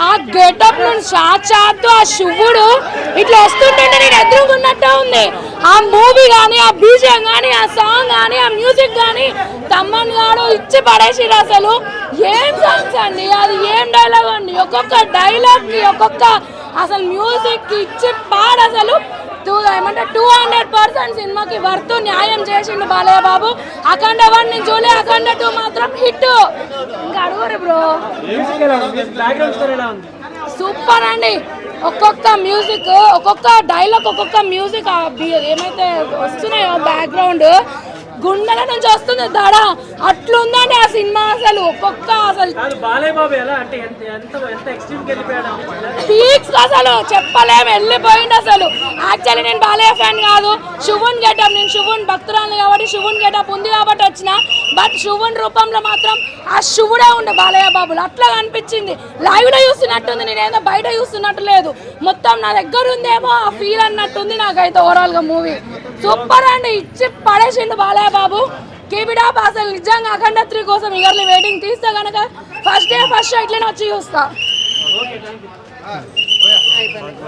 ఆ గెటప్ నుండి సాక్షాత్తు ఆ శివుడు ఇట్లా వస్తుంటుంటే నేను ఎదురుకున్నట్టే ఉంది. ఆ మూవీ కానీ ఆ బీజం కానీ ఆ సాంగ్ కానీ ఆ మ్యూజిక్ కానీ తమ్మన్ గాడు ఇచ్చి పడేసిరు అసలు. ఏం సాంగ్స్ అండి? అది ఏం డైలాగ్ అండి? ఒక్కొక్క డైలాగ్కి ఒక్కొక్క అసలు మ్యూజిక్కి ఇచ్చి పాడు అసలు. టూ ఏమంటే టూ హండ్రెడ్ పర్సెంట్ సినిమాకి వర్త్ న్యాయం చేసిండు బాలయ్య బాబు. అఖండ వన్ నేను చూలే అఖండ టూ మాత్రం హిట్. ఇంకా అడుగురు బ్రో. సూపర్ అండి. ఒక్కొక్క మ్యూజిక్ ఒక్కొక్క డైలాగ్ ఒక్కొక్క మ్యూజిక్ ఏమైతే వస్తున్నాయో బ్యాక్గ్రౌండ్ గుండెల నుంచి వస్తుంది దడ. అట్లుందండి ఆ సినిమా. అసలు ఒక్కొక్క అసలు? పీక్స్ అసలు చెప్పలేం వెళ్ళిపోయింది అసలు. యాక్చువల్లీ నేను బాలయ్య ఫ్యాన్ కాదు శివున్ గెటప్ నేను శివున్ భక్తురాలు కాబట్టి శివున్ గెటప్ ఉంది కాబట్టి వచ్చిన. బట్ శివున్ రూపంలో మాత్రం ఆ శివుడే ఉండే బాలయ్య బాబులు. అట్లా అనిపించింది. లైవ్లో చూస్తున్నట్టుంది నేనేదో బయట చూస్తున్నట్టు లేదు. మొత్తం నా దగ్గర ఉందేమో ఆ ఫీల్ అన్నట్టుంది నాకైతే ఓవరాల్గా మూవీ సూపర్ అండి ఇచ్చి పడేసిండు బాలయ్య బాబు. కేబిడా అసలు నిజంగా అఖండ త్రీ కోసం ఇయర్లీ వెయిటింగ్ తీస్తే కనుక ఫస్ట్ డే ఫస్ట్ షో ఇట్లనే వచ్చి చూస్తా.